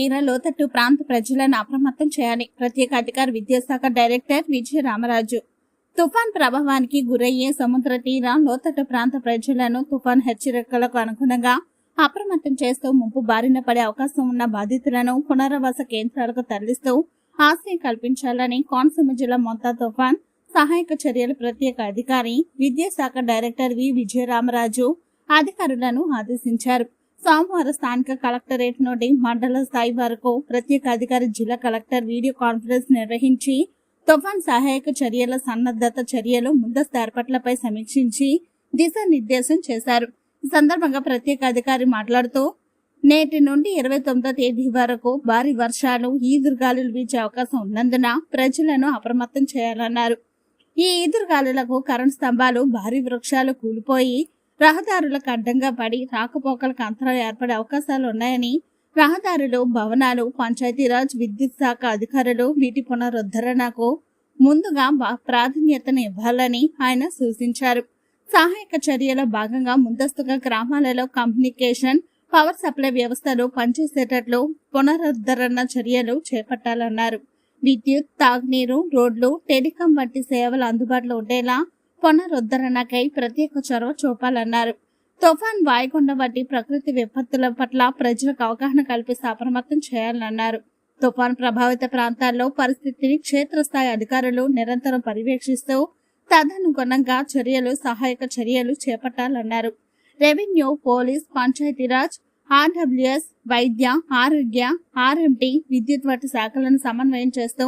తీర లోతట్టు ప్రాంత ప్రజలను అప్రమత్తం చేయాలి. ప్రత్యేక అధికారి విద్యాశాఖ డైరెక్టర్ విజయ రామరాజు. తుఫాన్ ప్రభావానికి గురయ్యే సముద్ర తీర లోతట్టు ప్రాంత ప్రజలను తుఫాన్ హెచ్చరికలకు అనుగుణంగా అప్రమత్తం చేస్తూ ముంపు బారిన పడే అవకాశం ఉన్న బాధితులను పునరావాస కేంద్రాలకు తరలిస్తూ ఆశ్రయం కల్పించాలని కోనసీమ జిల్లా మొంతా తుఫాన్ సహాయక చర్యల ప్రత్యేక అధికారి విద్యాశాఖ డైరెక్టర్ వి విజయరామరాజు అధికారులను ఆదేశించారు. సోమవారం స్థానిక కలెక్టరేట్ నుండి మండల స్థాయి వరకు ప్రత్యేక అధికారి జిల్లా కలెక్టర్ వీడియో కాన్ఫరెన్స్ నిర్వహించి తుఫాన్ సహాయక చర్యల సన్నద్ధత చర్యలు ముందస్తు ఏర్పాట్లపై సమీక్షించి దిశానిర్దేశం చేశారు. ఈ సందర్భంగా ప్రత్యేక అధికారి మాట్లాడుతూ నేటి నుండి ఇరవై తొమ్మిదో తేదీ వరకు భారీ వర్షాలు ఈదురుగాలులు వీచే అవకాశం ఉన్నందున ప్రజలను అప్రమత్తం చేయాలన్నారు. ఈ ఈదురుగాలులకు కరెంట్ స్తంభాలు భారీ వృక్షాలు కూలిపోయి రహదారులకు అడ్డంగా పడి రాకపోకలకు అంతరాలు ఏర్పడే అవకాశాలు ఉన్నాయని రహదారులు భవనాలు పంచాయతీరాజ్ విద్యుత్ శాఖ అధికారులు వీటి పునరుద్ధరణకు ముందుగా బా- ప్రాధాన్యతను ఇవ్వాలని ఆయన సూచించారు. సహాయక చర్యలో భాగంగా ముందస్తుగా గ్రామాలలో కమ్యూనికేషన్ పవర్ సప్లై వ్యవస్థలు పనిచేసేటట్లు పునరుద్ధరణ చర్యలు చేపట్టాలన్నారు. విద్యుత్ తాగునీరు రోడ్లు టెలికాం వంటి సేవలు అందుబాటులో ఉండేలా పునరుద్ధరణకై ప్రత్యేక చొరవ చూపాలన్నారు. తుఫాన్ వాయుకొండ వంటి ప్రకృతి విపత్తుల పట్ల ప్రజలకు అవగాహన కల్పిస్తే అప్రమత్తం చేయాలన్నారు. తుఫాన్ ప్రభావిత ప్రాంతాల్లో పరిస్థితిని క్షేత్రస్థాయి అధికారులు నిరంతరం పర్యవేక్షిస్తూ తదనుగుణంగా చర్యలు సహాయక చర్యలు చేపట్టాలన్నారు. రెవెన్యూ పోలీస్ పంచాయతీరాజ్ ఆర్డబ్ల్యూఎస్ వైద్య ఆరోగ్య ఆర్ఎంటీ విద్యుత్ వంటి శాఖలను సమన్వయం చేస్తూ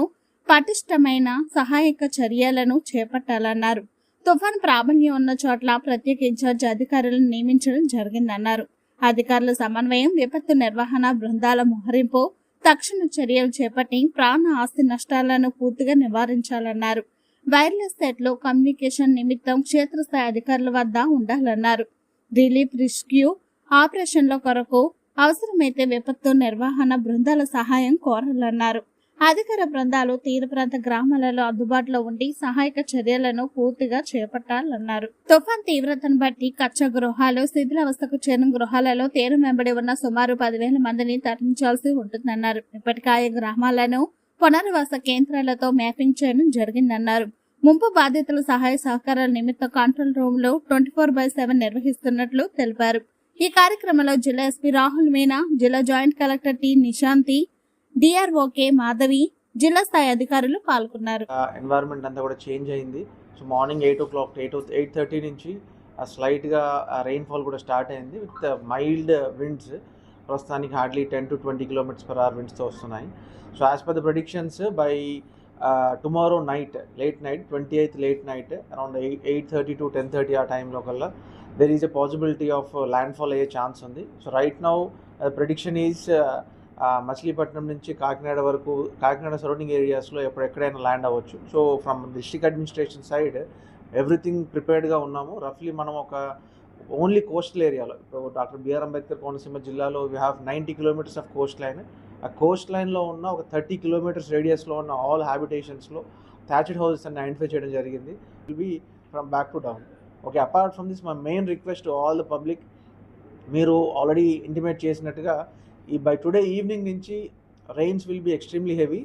పటిష్టమైన సహాయక చర్యలను చేపట్టాలన్నారు. తుఫాన్ ప్రాబల్యం ఉన్న చోట్ల ప్రత్యేక ఇన్ఛార్జ్ అధికారులను నియమించడం జరిగిందన్నారు. అధికారుల సమన్వయం విపత్తు నిర్వహణ బృందాల మోహరింపు తక్షణ చర్యలు చేపట్టి ప్రాణ ఆస్తి నష్టాలను పూర్తిగా నివారించాలన్నారు. వైర్లెస్ సెట్లు కమ్యూనికేషన్ నిమిత్తం క్షేత్రస్థాయి అధికారుల వద్ద ఉండాలన్నారు. రిలీఫ్ రెస్క్యూ ఆపరేషన్ల కొరకు అవసరమైతే విపత్తు నిర్వహణ బృందాల సహాయం కోరాలన్నారు. అధికార బృందాలు తీర ప్రాంత గ్రామాలలో అందుబాటులో ఉండి సహాయక చర్యలను పూర్తిగా చేపట్టాలన్నారు. తుఫాన్ తీవ్రతను బట్టి కచ్చ గృహాలు శిథిలావస్థకు చెందిన గృహాలలో తీరం వెంబడి ఉన్న సుమారు పదివేల మందిని తరలించాల్సి ఉంటుందన్నారు. ఇప్పటికే గ్రామాలను పునర్వాస కేంద్రాలతో మ్యాపింగ్ చేయడం జరిగిందన్నారు. ముంపు బాధితుల సహాయ సహకారాల నిమిత్తం కంట్రోల్ రూమ్లో ట్వంటీ ఫోర్ బై సెవెన్ నిర్వహిస్తున్నట్లు తెలిపారు. ఈ కార్యక్రమంలో జిల్లా ఎస్పీ రాహుల్ మీనా జిల్లా జాయింట్ కలెక్టర్ టి నిశాంతి డిఆర్ఓకే మాధవి జిల్లా స్థాయి అధికారులు పాల్గొన్నారు. ఎన్వైరన్మెంట్ అంతా కూడా చేంజ్ అయింది. So morning eight o'clock eight eight thirty నుంచి స్లైట్గా రెయిన్ఫాల్ కూడా స్టార్ట్ అయింది విత్ మైల్డ్ విండ్స్ ప్రస్తుతానికి hardly ten to twenty kilometres per hour విండ్స్తో వస్తున్నాయి. So as per the predictions by tomorrow night late night twenty eighth late night around eight eight thirty to ten thirty ఆ టైంలో కల్లా there is a possibility of landfall అయ్యే chance ఉంది. So right now prediction is Machilipatnam నుంచి కాకినాడ వరకు Kakinada surrounding ఏరియాస్లో ఎప్పుడు ఎక్కడైనా ల్యాండ్ అవ్వచ్చు so from district administration side everything ప్రిపేర్డ్గా ఉన్నాము. రఫ్లీ మనం ఒక ఓన్లీ కోస్టల్ ఏరియాలో ఇప్పుడు డాక్టర్ బిఆర్ అంబేద్కర్ కోనసీమ జిల్లాలో we have ninety kilometres of coast line ఆ కోస్ట్ లైన్లో ఉన్న ఒక థర్టీ కిలోమీటర్స్ రేడియస్లో ఉన్న ఆల్ హ్యాబిటేషన్స్లో థ్యాచెడ్ హౌసెస్ అని ఐడెంటిఫై చేయడం జరిగింది. Will be from back to down okay apart from this my main request all the public మీరు ఆల్రెడీ ఇంటిమేట్ చేసినట్టుగా ఈ బై టుడే ఈవినింగ్ నుంచి rains will be extremely heavy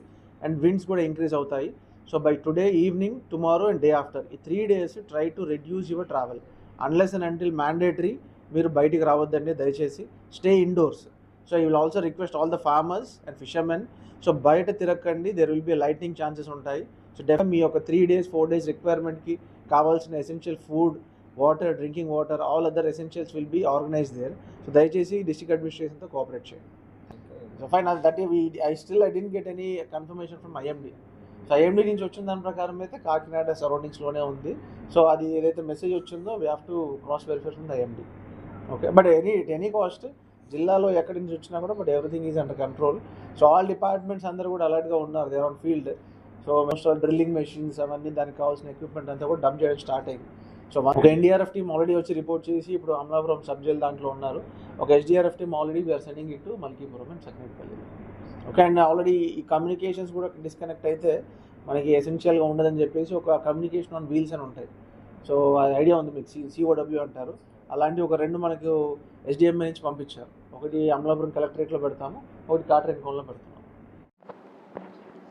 and winds కూడా increase అవుతాయి. So by today evening tomorrow and day after ఈ three days try to reduce your travel unless and until mandatory మీరు బయటికి రావద్దండి దయచేసి. Stay indoors so you will also request all the farmers and fishermen so బయట తిరగకండి. There will be lighting chances ఉంటాయి. So definite మీ యొక్క three days four days రిక్వైర్మెంట్కి కావాల్సిన essential food water drinking water all other essentials will be organise there. So దయచేసి district అడ్మినిస్ట్రేషన్తో cooperate చేయండి. So fine that I still I didn't get any confirmation from IMD so IMD నుంచి వచ్చిన దాని ప్రకారం అయితే కాకినాడ సరౌండింగ్స్లోనే ఉంది. సో అది ఏదైతే మెసేజ్ వచ్చిందో we have to cross verify from IMD okay but any at any cost జిల్లాలో ఎక్కడి నుంచి వచ్చినా కూడా but everything is under control so all departments అందరూ కూడా అలర్ట్గా ఉన్నారు there on field so most all drilling machines అవన్నీ దానికి కావాల్సిన ఎక్విప్మెంట్ అంతా కూడా డంప్ చేయడం స్టార్ట్ అయింది. సో ఒక ఎన్డీఆర్ఎఫ్ టీమ్ ఆల్రెడీ వచ్చి రిపోర్ట్ చేసి ఇప్పుడు అమలాపురం సబ్ జైల్ దాంట్లో ఉన్నారు. ఒక SDRF team already we're sending it to Malkipuram and Sakhinetipalli okay and already ఈ కమ్యూనికేషన్స్ కూడా డిస్కనెక్ట్ అయితే మనకి ఎసెన్షియల్గా ఉండదని చెప్పేసి ఒక కమ్యూనికేషన్ ఆన్ వీల్స్ అని ఉంటాయి. సో ఐడియా ఉంది మీకు సి సిఓడబ్ల్యూ అంటారు. అలాంటి ఒక రెండు మనకు ఎస్డిఎంఏ నుంచి పంపించారు. ఒకటి అమలాపురం కలెక్టరేట్లో పెడతాము ఒకటి కాట్రేనికోనలో పెడుతున్నాము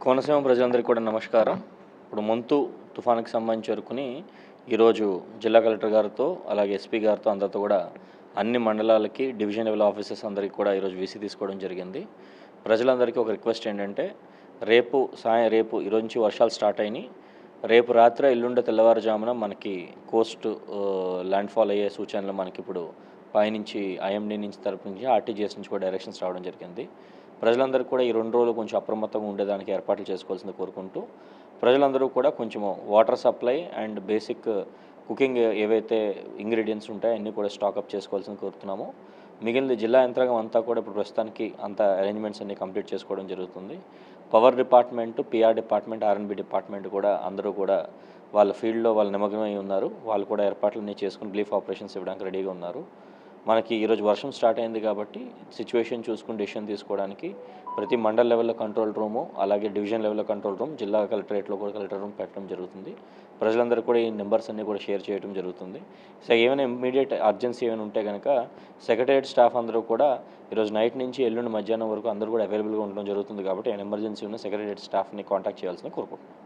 కోనసీమ ప్రజలందరికీ కూడా నమస్కారం. ఇప్పుడు మంతు తుఫానుకి సంబంధించి వరకుని ఈరోజు జిల్లా కలెక్టర్ గారితో అలాగే ఎస్పీ గారితో అందరితో కూడా అన్ని మండలాలకి డివిజన్ లెవెల్ ఆఫీసర్స్ అందరికీ కూడా ఈరోజు వీసీ తీసుకోవడం జరిగింది. ప్రజలందరికీ ఒక రిక్వెస్ట్ ఏంటంటే రేపు సాయం రేపు ఈరోజు నుంచి వర్షాలు స్టార్ట్ అయినాయి రేపు రాత్రి ఎల్లుండే తెల్లవారుజామున మనకి కోస్ట్ ల్యాండ్ఫాల్ అయ్యే సూచనలు మనకి ఇప్పుడు పైనుంచి ఐఎండీ నుంచి తరపు నుంచి ఆర్టీజీఎస్ నుంచి కూడా డైరెక్షన్స్ రావడం జరిగింది. ప్రజలందరూ కూడా ఈ రెండు రోజులు కొంచెం అప్రమత్తంగా ఉండేదానికి ఏర్పాట్లు చేసుకోవాల్సింది కోరుకుంటూ ప్రజలందరూ కూడా కొంచెం water supply and basic cooking ఏవైతే ఇంగ్రీడియంట్స్ ఉంటాయో అన్నీ కూడా స్టాక్అప్ చేసుకోవాల్సింది కోరుతున్నాము. మిగిలిన జిల్లా యంత్రాంగం అంతా కూడా ఇప్పుడు ప్రస్తుతానికి అంత అరేంజ్మెంట్స్ అన్ని కంప్లీట్ చేసుకోవడం జరుగుతుంది. Power department PR department RNB department కూడా అందరూ కూడా వాళ్ళ ఫీల్డ్లో వాళ్ళు నిమగ్నమై ఉన్నారు. వాళ్ళు కూడా ఏర్పాట్లన్నీ చేసుకుని రిలీఫ్ ఆపరేషన్స్ ఇవ్వడానికి రెడీగా ఉన్నారు. మనకి ఈరోజు వర్షం స్టార్ట్ అయింది కాబట్టి సిచ్యువేషన్ చూసుకుని డెసిషన్ తీసుకోవడానికి ప్రతి మండల్ లెవెల్లో కంట్రోల్ రూము అలాగే డివిజన్ లెవెల్లో కంట్రోల్ రూమ్ జిల్లా కలెక్టరేట్లో కూడా కలెక్టర్ రూమ్ పెట్టడం జరుగుతుంది. ప్రజలందరూ కూడా ఈ నెంబర్స్ అన్నీ కూడా షేర్ చేయడం జరుగుతుంది. సో ఏమైనా ఇమ్మీడియట్ అర్జెన్సీ ఏమైనా ఉంటే కనుక సెక్రటరియట్ స్టాఫ్ అందరూ కూడా ఈరోజు నైట్ నుంచి ఎల్లుండి మధ్యాహ్నం వరకు అందరూ కూడా అవైలబుల్గా ఉండడం జరుగుతుంది కాబట్టి ఏమైనా ఎమర్జెన్సీ ఉన్న సెక్రటరియట్ స్టాఫ్ని కాంటాక్ట్ చేయాల్సిన కోరుకుంటున్నాను